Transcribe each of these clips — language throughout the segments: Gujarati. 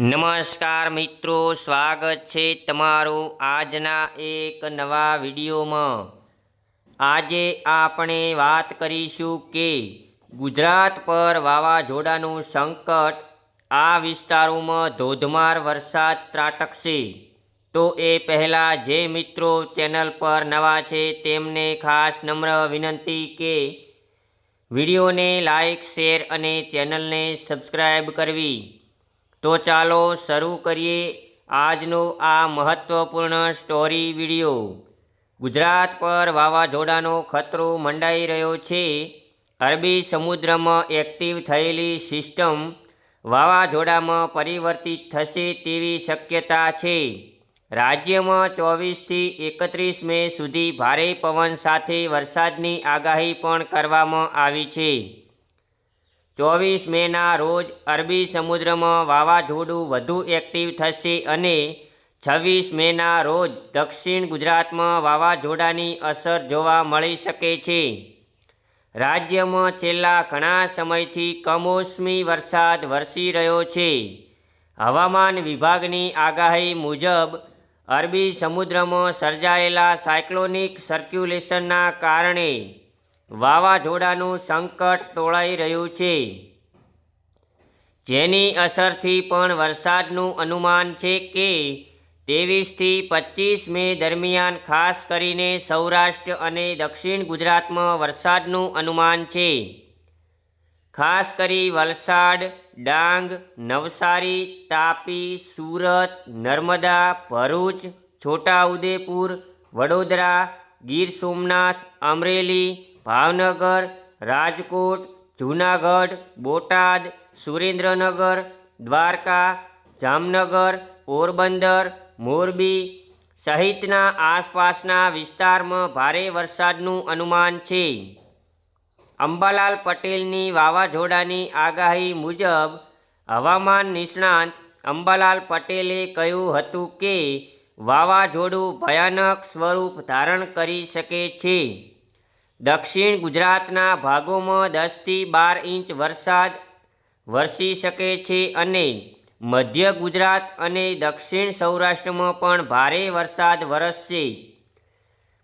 નમસ્કાર મિત્રો, સ્વાગત છે તમારું આજના એક નવા વિડીયોમાં. આજે આપણે વાત કરીશું કે ગુજરાત પર વાવાઝોડાનું સંકટ આ વિસ્તારોમાં ધોધમાર વરસાદ ત્રાટકશે. તો એ પહેલાં જે મિત્રો ચેનલ પર નવા છે તેમને ખાસ નમ્ર વિનંતી કે વિડીયોને લાઈક, શેર અને ચેનલને સબસ્ક્રાઈબ કરવી. તો ચાલો શરૂ કરીએ આજનો આ મહત્ત્વપૂર્ણ સ્ટોરી વીડિયો ગુજરાત પર વાવાઝોડાનો ખતરો મંડાઈ રહ્યો છે. અરબી સમુદ્રમાં એક્ટિવ થયેલી સિસ્ટમ વાવાઝોડામાં પરિવર્તિત થશે તેવી શક્યતા છે. રાજ્યમાં ચોવીસથી એકત્રીસ મે સુધી ભારે પવન સાથે વરસાદની આગાહી પણ કરવામાં આવી છે. ચોવીસ મેના રોજ અરબી સમુદ્રમાં વાવાઝોડું વધુ એક્ટિવ થશે અને છવ્વીસ મેના રોજ દક્ષિણ ગુજરાતમાં વાવાઝોડાની અસર જોવા મળી શકે છે. રાજ્યમાં છેલ્લા ઘણા સમયથી કમોસમી વરસાદ વરસી રહ્યો છે. હવામાન વિભાગની આગાહી મુજબ, અરબી સમુદ્રમાં સર્જાયેલા સાયક્લોનિક સર્ક્યુલેશનના કારણે વાવાઝોડાનું સંકટ તોળાઈ રહ્યું છે. જેની અસરથી પણ વરસાદનું અનુમાન છે કે ત્રેવીસથી પચીસ મે દરમિયાન ખાસ કરીને સૌરાષ્ટ્ર અને દક્ષિણ ગુજરાતમાં વરસાદનું અનુમાન છે. ખાસ કરી વલસાડ, ડાંગ, નવસારી, તાપી, સુરત, નર્મદા, ભરૂચ, છોટાઉદેપુર, વડોદરા, ગીર સોમનાથ, અમરેલી ભાવનગર, રાજકોટ, જૂનાગઢ, બોટાદ, સુરેન્દ્રનગર, દ્વારકા, જામનગર, પોરબંદર, મોરબી સહિતના આસપાસના વિસ્તારમાં ભારે વરસાદનું અનુમાન છે. અંબાલાલ પટેલની વાવાઝોડાની આગાહી મુજબ હવામાન નિષ્ણાંત અંબાલાલ પટેલે કહ્યું હતું કે વાવાઝોડું ભયાનક સ્વરૂપ ધારણ કરી શકે છે. દક્ષિણ ગુજરાતના ભાગોમાં દસથી બાર ઇંચ વરસાદ વરસી શકે છે અને મધ્ય ગુજરાત અને દક્ષિણ સૌરાષ્ટ્રમાં પણ ભારે વરસાદ વરસશે.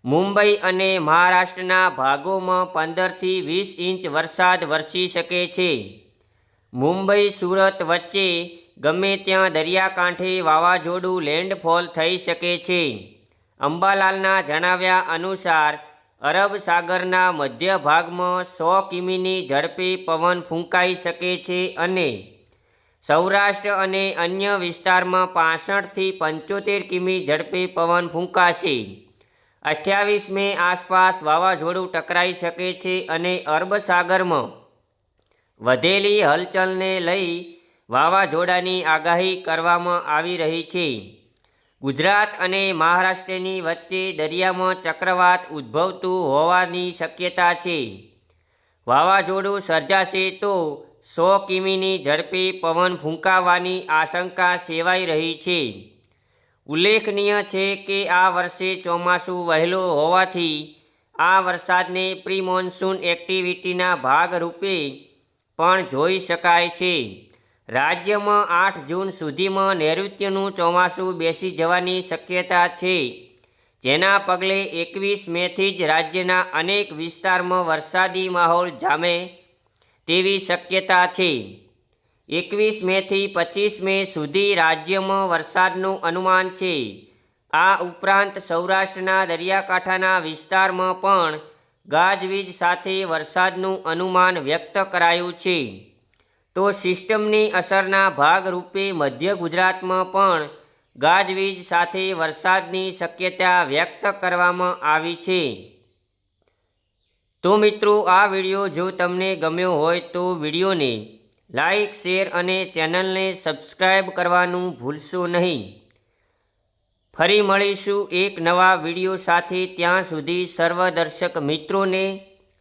મુંબઈ અને મહારાષ્ટ્રના ભાગોમાં પંદરથી વીસ ઇંચ વરસાદ વરસી શકે છે. મુંબઈ, સુરત વચ્ચે ગમે ત્યાં દરિયાકાંઠે વાવાઝોડું લેન્ડફોલ થઈ શકે છે. અંબાલાલના જણાવ્યા અનુસાર અરબ સાગરના મધ્ય ભાગમાં સો કિમીની ઝડપી પવન ફૂંકાઈ શકે છે અને સૌરાષ્ટ્ર અને અન્ય વિસ્તારમાં પાસઠથી પંચોતેર કિમી ઝડપી પવન ફૂંકાશે. અઠ્યાવીસ મે આસપાસ વાવાઝોડું ટકરાઈ શકે છે અને અરબ સાગરમાં વધેલી હલચલને લઈ વાવાઝોડાની આગાહી કરવામાં આવી રહી છે. ગુજરાત અને મહારાષ્ટ્રની વચ્ચે દરિયામાં ચક્રવાત ઉદ્ભવતું હોવાની શક્યતા છે. વાવાઝોડું સર્જાશે તો સો કિમીની ઝડપે પવન ફૂંકાવાની આશંકા સેવાઈ રહી છે. ઉલ્લેખનીય છે કે આ વર્ષે ચોમાસું વહેલો હોવાથી આ વરસાદને પ્રી મોન્સૂન એક્ટિવિટીના ભાગરૂપે પણ જોઈ શકાય છે. રાજ્યમાં આઠ જૂન સુધીમાં નૈઋત્યનું ચોમાસું બેસી જવાની શક્યતા છે. જેના પગલે એકવીસ મેથી જ રાજ્યના અનેક વિસ્તારમાં વરસાદી માહોલ જામે તેવી શક્યતા છે. એકવીસ મેથી પચીસ મે સુધી રાજ્યમાં વરસાદનું અનુમાન છે. આ ઉપરાંત સૌરાષ્ટ્રના દરિયાકાંઠાના વિસ્તારમાં પણ ગાજવીજ સાથે વરસાદનું અનુમાન વ્યક્ત કરાયું છે. તો સિસ્ટમની અસરના ભાગરૂપે મધ્ય ગુજરાતમાં પણ ગાજવીજ સાથે વરસાદની શક્યતા વ્યક્ત કરવામાં આવી છે. તો મિત્રો, આ વીડિયો જો તમને ગમ્યો હોય તો વિડીયોને લાઈક, શેર અને ચેનલને સબસ્ક્રાઈબ કરવાનું ભૂલશો નહીં. ફરી મળીશું એક નવા વીડિયો સાથે. ત્યાં સુધી સર્વ દર્શક મિત્રોને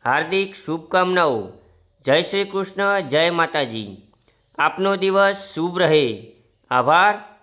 હાર્દિક શુભકામનાઓ. જય શ્રી કૃષ્ણ જય માતાજી. આપનો દિવસ શુભ રહે. આભાર.